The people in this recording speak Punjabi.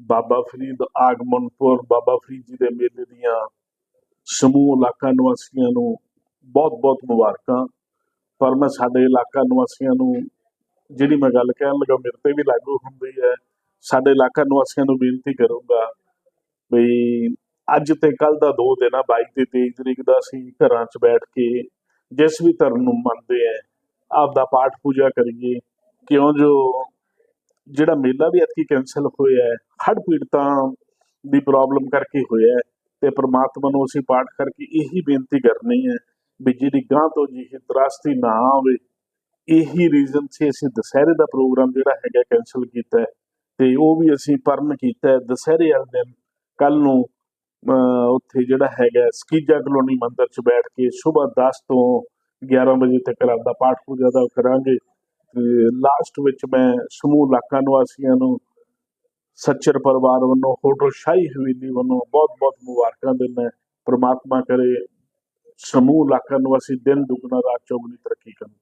ਬਾਬਾ ਫਰੀਦ ਆਗਮਨਪੁਰ ਬਾਬਾ ਫਰੀਦ ਜੀ ਦੇ ਮੇਲੇ ਦੀਆਂ ਸਮੂਹ ਇਲਾਕਾ ਨਿਵਾਸੀਆਂ ਨੂੰ ਬਹੁਤ-ਬਹੁਤ ਮੁਬਾਰਕਾਂ। ਪਰ ਮੈਂ ਸਾਡੇ ਇਲਾਕਾ ਨਿਵਾਸੀਆਂ ਨੂੰ ਜਿਹੜੀ ਮੈਂ ਗੱਲ ਕਹਿਣ ਲੱਗਾ, ਮੇਰੇ ਤੇ ਵੀ ਲਾਗੂ ਹੁੰਦੀ ਹੈ। ਸਾਡੇ ਇਲਾਕਾ ਨਿਵਾਸੀਆਂ ਨੂੰ ਬੇਨਤੀ ਕਰੂੰਗਾ ਵੀ ਅੱਜ ਤੇ ਕੱਲ ਦਾ ਦੋ ਦਿਨ ਆ 22 ਤੇ 23 ਤਰੀਕ ਦਾ ਅਸੀਂ ਘਰਾਂ 'ਚ ਬੈਠ ਕੇ ਜਿਸ ਵੀ ਧਰਮ ਨੂੰ ਮੰਨਦੇ ਆ ਆਪ ਦਾ ਪਾਠ ਪੂਜਾ ਕਰੀਏ। ਕਿਉਂ ਜੋ ਜਿਹੜਾ ਮੇਲਾ ਵੀ ਐਤਕੀ ਕੈਨਸਲ ਹੋਇਆ ਹੈ ਹੜ੍ਹ ਪੀੜਤਾਂ ਦੀ ਪ੍ਰੋਬਲਮ ਕਰਕੇ ਹੋਇਆ ਹੈ ਤੇ ਪ੍ਰਮਾਤਮਾ ਨੂੰ ਅਸੀਂ ਪਾਠ ਕਰਕੇ ਇਹੀ ਬੇਨਤੀ ਕਰਨੀ ਹੈ ਵੀ ਜਿਹੜੀ ਗਾਂ ਤੋਂ ਜੀ ਤਰਾਸਤੀ ਨਾ ਆਵੇ ਇਹੀ ਰੀਜ਼ਨ ਸੀ ਅਸੀਂ ਦੁਸਹਿਰੇ ਦਾ ਪ੍ਰੋਗਰਾਮ ਜਿਹੜਾ ਹੈਗਾ ਕੈਨਸਲ ਕੀਤਾ ਹੈ ਤੇ ਉਹ ਵੀ ਅਸੀਂ ਪਰਨ ਕੀਤਾ ਹੈ ਦੁਸਹਿਰੇ ਵਾਲੇ ਦਿਨ ਕੱਲ ਨੂੰ ਅਹ, ਉੱਥੇ ਜਿਹੜਾ ਹੈਗਾ ਸਕੀਜਾ ਕਲੋਨੀ ਮੰਦਿਰ 'ਚ ਬੈਠ ਕੇ ਸਵੇਰ 10 ਤੋਂ 11 ਵਜੇ ਤੱਕ ਆਪਦਾ ਪਾਠ ਪੂਜਾ ਦਾ ਕਰਾਂਗੇ। ਲਾਸਟ ਵਿੱਚ ਮੈਂ ਸਮੂਹ ਇਲਾਕਾ ਨਿਵਾਸੀਆਂ ਨੂੰ, ਸੱਚਰ ਪਰਿਵਾਰ ਵੱਲੋਂ, ਹੋਟਲ ਸ਼ਾਹੀ ਹਵੇਲੀ ਵੱਲੋਂ ਬਹੁਤ-ਬਹੁਤ ਮੁਬਾਰਕਾਂ ਦਿੰਦਾ ਪ੍ਰਮਾਤਮਾ ਕਰੇ ਸਮੂਹ ਇਲਾਕਾ ਨਿਵਾਸੀ ਦਿਨ ਦੁਗਣਾ ਰਾਤ ਚੌਗਣੀ ਤਰੱਕੀ ਕਰਨ।